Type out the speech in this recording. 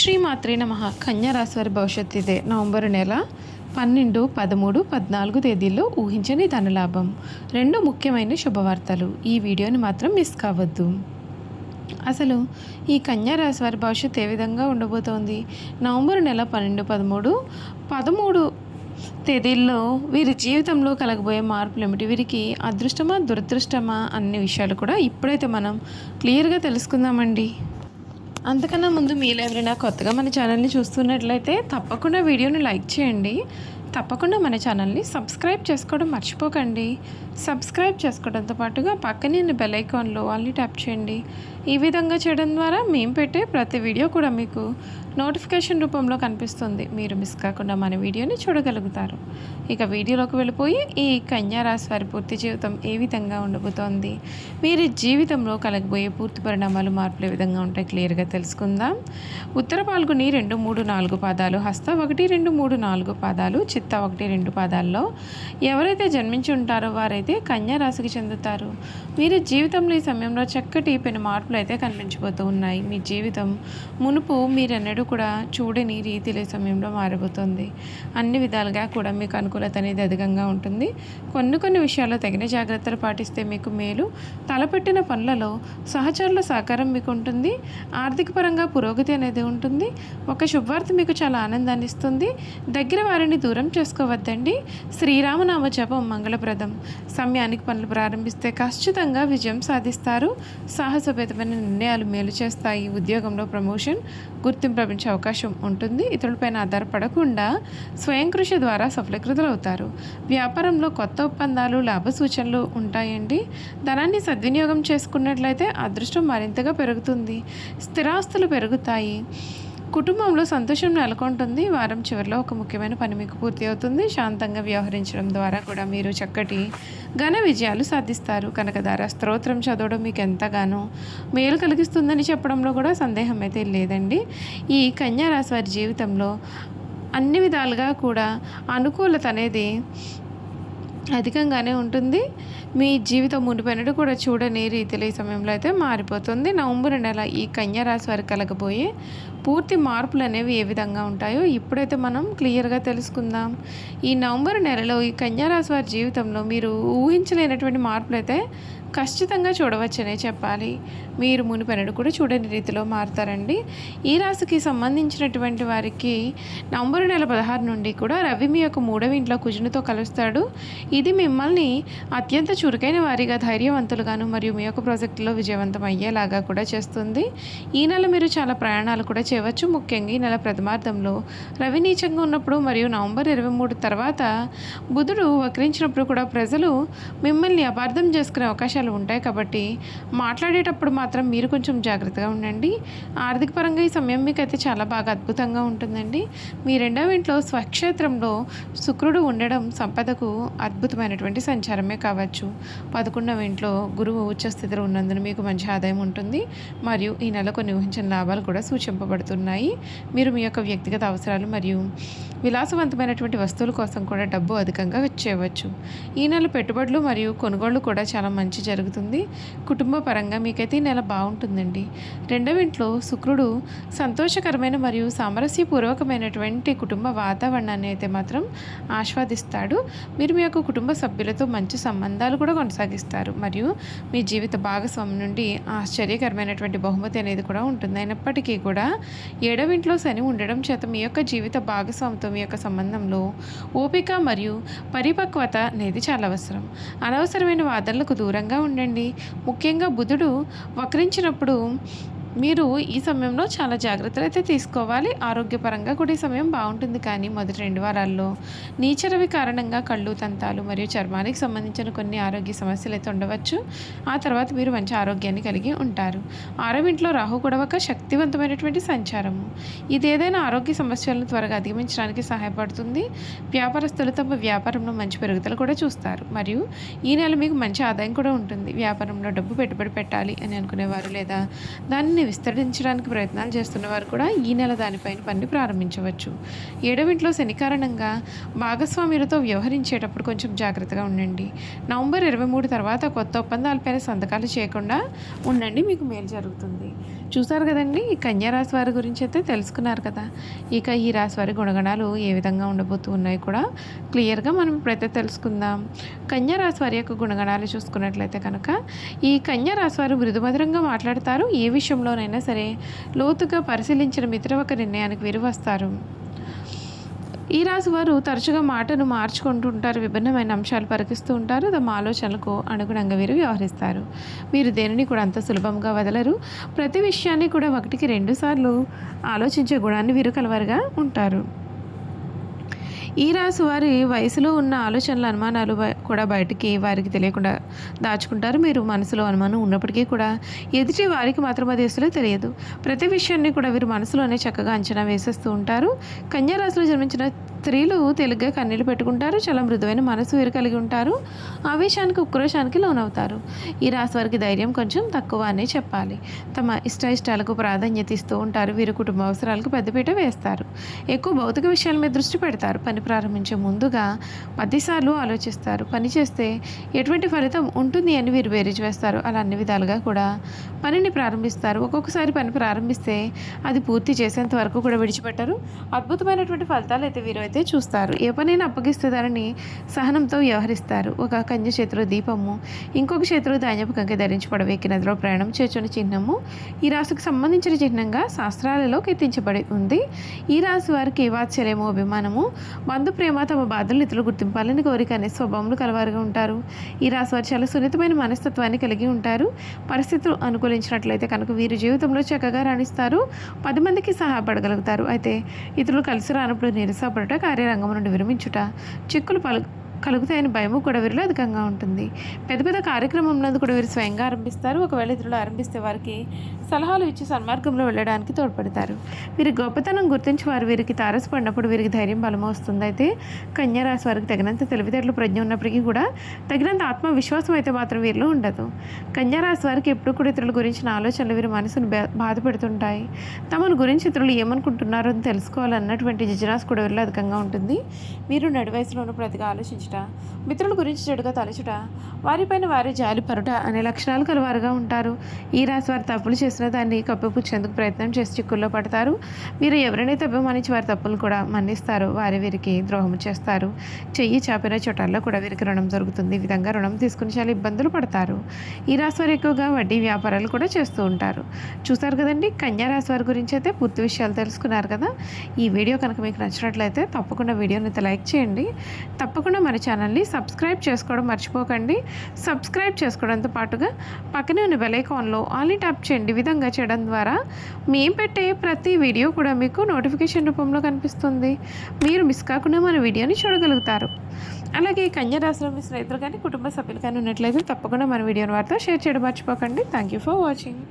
శ్రీ మాత్రే నమ కన్యారాశి వారి భవిష్యత్తు ఇదే. నవంబర్ నెల పన్నెండు పదమూడు పద్నాలుగు తేదీల్లో ఊహించని ధనలాభం. రెండు ముఖ్యమైన శుభవార్తలు. ఈ వీడియోని మాత్రం మిస్ కావద్దు. అసలు ఈ కన్యా భవిష్యత్ వారి భవిష్యత్తు ఏ విధంగా ఉండబోతోంది? నవంబర్ నెల పన్నెండు పదమూడు పదమూడు తేదీల్లో వీరి జీవితంలో కలగబోయే మార్పులు ఏమిటి? వీరికి అదృష్టమా దురదృష్టమా అన్ని విషయాలు కూడా ఇప్పుడైతే మనం క్లియర్గా తెలుసుకుందామండి. అంతకన్నా ముందు మీరు ఎవరైనా కొత్తగా మన ఛానల్ని చూస్తున్నట్లయితే తప్పకుండా వీడియోని లైక్ చేయండి. తప్పకుండా మన ఛానల్ని సబ్స్క్రైబ్ చేసుకోవడం మర్చిపోకండి. సబ్స్క్రైబ్ చేసుకోవడంతో పాటుగా పక్కనే ఉన్న బెల్ ఐకాన్లో వాళ్ళని ట్యాప్ చేయండి. ఈ విధంగా చేయడం ద్వారా మేము పెట్టే ప్రతి వీడియో కూడా మీకు నోటిఫికేషన్ రూపంలో కనిపిస్తుంది. మీరు మిస్ కాకుండా మన వీడియోని చూడగలుగుతారు. ఇక వీడియోలోకి వెళ్ళిపోయి ఈ కన్యా రాశి వారి పూర్తి జీవితం ఏ విధంగా ఉండబోతోంది? వీరి జీవితంలో కలగబోయే పూర్తి పరిణామాలు మార్పులు ఏ విధంగా ఉంటాయి? క్లియర్గా తెలుసుకుందాం. ఉత్తర పాల్గొని రెండు మూడు నాలుగు పాదాలు హస్త ఒకటి రెండు మూడు నాలుగు పాదాలు చిత్త ఒకటి రెండు పాదాల్లో ఎవరైతే జన్మించి ఉంటారో వారైతే కన్యారాశికి చెందుతారు. వీరి జీవితంలో ఈ సమయంలో చక్కటి పెను మార్పులు అయితే కనిపించబోతూ ఉన్నాయి. మీ జీవితం మునుపు మీరెన్నడూ కూడా చూడని రీతిలో సమయంలో మారిపోతుంది అన్ని విధాలుగా కూడా మీకు అనుకూలత అనేది అధికంగా ఉంటుంది. కొన్ని కొన్ని విషయాల్లో తగిన జాగ్రత్తలు పాటిస్తే మీకు మేలు. తలపెట్టిన పనులలో సహచరుల సహకారం మీకు ఉంటుంది. ఆర్థిక పరంగా పురోగతి అనేది ఉంటుంది. ఒక శుభవార్త మీకు చాలా ఆనందాన్ని ఇస్తుంది. దగ్గర వారిని దూరం చేసుకోవద్దండి. శ్రీరామనామ జపం మంగళప్రదం. సమయానికి పనులు ప్రారంభిస్తే ఖచ్చితంగా విజయం సాధిస్తారు. సాహసోపేతమైన నిర్ణయాలు మేలు చేస్తాయి. ఉద్యోగంలో ప్రమోషన్ గుర్తింపు లభించే అవకాశం ఉంటుంది. ఇతరులపైన ఆధారపడకుండా స్వయం కృషి ద్వారా సఫలీకృతులు అవుతారు వ్యాపారంలో కొత్త ఒప్పందాలు లాభ సూచనలు ఉంటాయండి. ధనాన్ని సద్వినియోగం చేసుకున్నట్లయితే అదృష్టం మరింతగా పెరుగుతుంది. స్థిరాస్తులు పెరుగుతాయి. కుటుంబంలో సంతోషం నెలకొంటుంది. వారం చివరిలో ఒక ముఖ్యమైన పని మీకు పూర్తి అవుతుంది. శాంతంగా వ్యవహరించడం ద్వారా కూడా మీరు చక్కటి ఘన విజయాలు సాధిస్తారు. కనకదార స్తోత్రం చదవడం మీకు ఎంతగానో మేలు కలిగిస్తుందని చెప్పడంలో కూడా సందేహం అయితే లేదండి. ఈ కన్యారాశి వారి జీవితంలో అన్ని విధాలుగా కూడా అనుకూలత అనేది అధికంగానే ఉంటుంది. మీ జీవితం మునిపెనడు కూడా చూడని రీతిలో ఈ సమయంలో అయితే మారిపోతుంది. నవంబర్ నెల ఈ కన్యారాశి వారికి కలగబోయే పూర్తి మార్పులు అనేవి ఏ విధంగా ఉంటాయో ఇప్పుడైతే మనం క్లియర్గా తెలుసుకుందాం. ఈ నవంబర్ నెలలో ఈ కన్యారాశి వారి జీవితంలో మీరు ఊహించలేనటువంటి మార్పులు అయితే ఖచ్చితంగా చూడవచ్చనే చెప్పాలి. మీరు మునిపెనడు కూడా చూడని రీతిలో మారుతారండి. ఈ రాశికి సంబంధించినటువంటి వారికి నవంబర్ నెల పదహారు నుండి కూడా రవి మీ యొక్క మూడవ ఇంట్లో కుజునితో కలుస్తాడు. ఇది మిమ్మల్ని అత్యంత చురుకైన వారిగా ధైర్యవంతులుగాను మరియు మీ యొక్క ప్రాజెక్టులో విజయవంతం అయ్యేలాగా కూడా చేస్తుంది. ఈ నెల మీరు చాలా ప్రయాణాలు కూడా చేయవచ్చు. ముఖ్యంగా ఈ నెల ప్రథమార్థంలో రవి నీచంగా ఉన్నప్పుడు మరియు నవంబర్ ఇరవై మూడు తర్వాత బుధుడు వక్రించినప్పుడు కూడా ప్రజలు మిమ్మల్ని అపార్థం చేసుకునే అవకాశాలు ఉంటాయి కాబట్టి మాట్లాడేటప్పుడు మాత్రం మీరు కొంచెం జాగ్రత్తగా ఉండండి. ఆర్థిక పరంగా ఈ సమయం మీకైతే చాలా బాగా అద్భుతంగా ఉంటుందండి. మీ రెండవ ఇంట్లో స్వక్షేత్రంలో శుక్రుడు ఉండడం సంపదకు అద్భుతమైనటువంటి సంచారమే కావచ్చు. పదకొండవ ఇంట్లో గురువు ఉచ్చ స్థితిలో ఉన్నందున మీకు మంచి ఆదాయం ఉంటుంది. మరియు ఈ నెల కొన్ని ఊహించిన లాభాలు కూడా సూచింపబడుతున్నాయి. మీరు మీ యొక్క వ్యక్తిగత అవసరాలు మరియు విలాసవంతమైనటువంటి వస్తువుల కోసం కూడా డబ్బు అధికంగా చేయవచ్చు. ఈ నెల పెట్టుబడులు మరియు కొనుగోళ్ళు కూడా చాలా మంచి జరుగుతుంది. కుటుంబ పరంగా మీకైతే ఈ నెల బాగుంటుందండి. రెండవ ఇంట్లో శుక్రుడు సంతోషకరమైన మరియు సామరస్యపూర్వకమైనటువంటి కుటుంబ వాతావరణాన్ని అయితే మాత్రం ఆస్వాదిస్తాడు. మీరు మీ యొక్క కుటుంబ సభ్యులతో మంచి సంబంధాలు కూడా కొనసాగిస్తారు. మరియు మీ జీవిత భాగస్వామి నుండి ఆశ్చర్యకరమైనటువంటి బహుమతి అనేది కూడా ఉంటుంది. అయినప్పటికీ కూడా ఏడవ ఇంట్లో శని ఉండడం చేత మీ యొక్క జీవిత భాగస్వామితో మీ యొక్క సంబంధంలో ఓపిక మరియు పరిపక్వత అనేది చాలా అవసరం. అనవసరమైన వాదనలకు దూరంగా ఉండండి. ముఖ్యంగా బుధుడు వక్రించినప్పుడు మీరు ఈ సమయంలో చాలా జాగ్రత్తలు అయితే తీసుకోవాలి. ఆరోగ్యపరంగా కూడా ఈ సమయం బాగుంటుంది కానీ మొదటి రెండు వారాల్లో నీచరవి కారణంగా కళ్ళు తంతాలు మరియు చర్మానికి సంబంధించిన కొన్ని ఆరోగ్య సమస్యలు అయితే ఉండవచ్చు. ఆ తర్వాత మీరు మంచి ఆరోగ్యాన్ని కలిగి ఉంటారు. ఆరవ ఇంట్లో రాహు కూడా ఒక శక్తివంతమైనటువంటి సంచారము ఇది ఏదైనా ఆరోగ్య సమస్యలను త్వరగా అధిగమించడానికి సహాయపడుతుంది. వ్యాపారస్తులు తమ వ్యాపారంలో మంచి పెరుగుదల కూడా చూస్తారు. మరియు ఈ నెల మీకు మంచి ఆదాయం కూడా ఉంటుంది. వ్యాపారంలో డబ్బు పెట్టుబడి పెట్టాలి అని అనుకునేవారు లేదా దాన్ని పనిని విస్తరించడానికి ప్రయత్నాలు చేస్తున్న వారు కూడా ఈ నెల దానిపైన పని ప్రారంభించవచ్చు. ఏడవింట్లో శని కారణంగా భాగస్వామ్యులతో వ్యవహరించేటప్పుడు కొంచెం జాగ్రత్తగా ఉండండి. నవంబర్ ఇరవై మూడు తర్వాత కొత్త ఒప్పందాలపైన సంతకాలు చేయకుండా ఉండండి మీకు మేలు జరుగుతుంది. చూసారు కదండి ఈ కన్యా రాశి వారి గురించి అయితే తెలుసుకున్నారు కదా. ఇక ఈ రాశి వారి గుణగణాలు ఏ విధంగా ఉండబోతూ ఉన్నాయి కూడా క్లియర్గా మనం ఇప్పుడైతే తెలుసుకుందాం. కన్యా రాశి వారి యొక్క గుణగణాలు చూసుకున్నట్లయితే కనుక ఈ కన్యా రాశి వారు మృదుమధురంగా మాట్లాడతారు. ఏ విషయంలో విషయంలోనైనా సరే లోతుగా పరిశీలించిన మిత్ర ఒక నిర్ణయానికి వీరు వస్తారు. ఈ రాశి వారు తరచుగా మాటను మార్చుకుంటూ ఉంటారు విభిన్నమైన అంశాలు పరికిస్తూ ఉంటారు తమ ఆలోచనలకు అనుగుణంగా వీరు వ్యవహరిస్తారు. వీరు దేనిని కూడా అంత సులభంగా వదలరు. ప్రతి విషయాన్ని కూడా ఒకటికి రెండు సార్లు ఆలోచించే గుణాన్ని వీరు కలవారుగా ఉంటారు. ఈ రాశి వారి వయసులో ఉన్న ఆలోచనల అనుమానాలు బ- కూడా బయటికి వారికి తెలియకుండా దాచుకుంటారు. మీరు మనసులో అనుమానం ఉన్నప్పటికీ కూడా ఎదుటి వారికి మాత్రం అది అసలు తెలియదు. ప్రతి విషయాన్ని కూడా వీరు మనసులోనే చక్కగా అంచనా వేసేస్తూ ఉంటారు. కన్యా రాశిలో జన్మించిన స్త్రీలు తెలుగ్గా కన్నీళ్ళు పెట్టుకుంటారు. చాలా మృదువైన మనసు వీరు కలిగి ఉంటారు. ఆవేశానికి ఉక్రోషానికి లోనవుతారు. ఈ రాశి వారికి ధైర్యం కొంచెం తక్కువ అనే చెప్పాలి. తమ ఇష్ట ఇష్టాలకు ప్రాధాన్యత ఇస్తూ ఉంటారు. వీరు కుటుంబ అవసరాలకు పెద్దపీట వేస్తారు. ఎక్కువ భౌతిక విషయాల మీద దృష్టి పెడతారు. పని ప్రారంభించే ముందుగా పదిసార్లు ఆలోచిస్తారు. పని చేస్తే ఎటువంటి ఫలితం ఉంటుంది అని వీరు బేరీజ్ వేస్తారు. అలా అన్ని విధాలుగా కూడా పనిని ప్రారంభిస్తారు. ఒక్కొక్కసారి పని ప్రారంభిస్తే అది పూర్తి చేసేంత వరకు కూడా విడిచిపెట్టరు. అద్భుతమైనటువంటి ఫలితాలు అయితే వీరు అయితే చూస్తారు. ఏ పనైనా అప్పగిస్తుందారని సహనంతో వ్యవహరిస్తారు. ఒక కన్య చేతిలో దీపము ఇంకొక చేతిలో ధాన్యపు కంకె ధరించి పడవేకి నదిలో ప్రయాణం చేర్చుని చిహ్నము. ఈ రాశికి సంబంధించిన చిహ్నంగా శాస్త్రాలలో కీర్తించబడి ఉంది. ఈ రాశి వారికి వాత్సల్యము అభిమానము బంధు ప్రేమ తమ బాధలు ఇతరులు గుర్తింపాలని కోరిక అనే స్వభావములు కలవారుగా ఉంటారు. ఈ రాశి వారు చాలా సున్నితమైన మనస్తత్వాన్ని కలిగి ఉంటారు. పరిస్థితులు అనుకూలించినట్లయితే కనుక వీరు జీవితంలో చక్కగా రాణిస్తారు. పది మందికి సహాయపడగలుగుతారు. అయితే ఇతరులు కలిసి రానప్పుడు నిరసపడట కార్యరంగం నుండి విరమించుట చిక్కులు పలు కలుగుతాయని భయము కూడా వీరిలో అధికంగా ఉంటుంది. పెద్ద పెద్ద కార్యక్రమంలో కూడా వీరు స్వయంగా ఆరంభిస్తారు. ఒకవేళ ఇతరులు ఆరంభిస్తే వారికి సలహాలు ఇచ్చి సన్మార్గంలో వెళ్ళడానికి తోడ్పడతారు. వీరి గొప్పతనం గుర్తించి వారు వీరికి తారసపడినప్పుడు వీరికి ధైర్యం బలం వస్తుంది. అయితే కన్యారాశి వారికి తగినంత తెలివితేటలు ప్రజ్ఞ ఉన్నప్పటికీ కూడా తగినంత ఆత్మవిశ్వాసం అయితే మాత్రం వీరిలో ఉండదు. కన్యారాశి వారికి ఎప్పుడు కూడా ఇతరుల గురించిన ఆలోచనలు వీరి మనసును బా- బాధ పెడుతుంటాయి. తమను గురించి ఇతరులు ఏమనుకుంటున్నారో అని తెలుసుకోవాలన్నటువంటి జిజ్ఞాస కూడా వీరిలో అధికంగా ఉంటుంది. వీరు నడివయసులో ఉన్నప్పుడు అతిగా ఆలోచించట మిత్రుల గురించి చెడుగా తలచుట వారిపైన వారి జాలి పరుట అనే లక్షణాలు కలవారుగా ఉంటారు. ఈ రాశి వారు తప్పులు చేసిన దాన్ని కప్పిపుచ్చేందుకు ప్రయత్నం చేసి చిక్కుల్లో పడతారు. వీరు ఎవరినైతే అభిమానించి వారి తప్పులు కూడా మన్నిస్తారో వారి వీరికి ద్రోహం చేస్తారు. చెయ్యి చాపిన చోటాల్లో కూడా వీరికి రుణం దొరుకుతుంది. ఈ విధంగా రుణం తీసుకుని చాలా ఇబ్బందులు పడతారు. ఈ రాశి వారు ఎక్కువగా వడ్డీ వ్యాపారాలు కూడా చేస్తూ ఉంటారు. చూసారు కదండి కన్యా రాశి వారి గురించి అయితే పూర్తి విషయాలు తెలుసుకున్నారు కదా. ఈ వీడియో కనుక మీకు నచ్చినట్లయితే తప్పకుండా వీడియోని అయితే లైక్ చేయండి. తప్పకుండా మన ఛానల్ని సబ్స్క్రైబ్ చేసుకోవడం మర్చిపోకండి. సబ్స్క్రైబ్ చేసుకోవడంతో పాటుగా పక్కనే ఉన్న బెల్ ఐకాన్లో ఆల్ ట్యాప్ చేయండి. విధంగా విధంగా చేయడం ద్వారా మేము పెట్టే ప్రతి వీడియో కూడా మీకు నోటిఫికేషన్ రూపంలో కనిపిస్తుంది. మీరు మిస్ కాకుండా మన వీడియోని చూడగలుగుతారు. అలాగే కన్యా రాశిలో మీ స్నేహితులు కానీ కుటుంబ సభ్యులు కానీ ఉన్నట్లయితే తప్పకుండా మన వీడియోని వారితో షేర్ చేయడం మర్చిపోకండి. Thank you for watching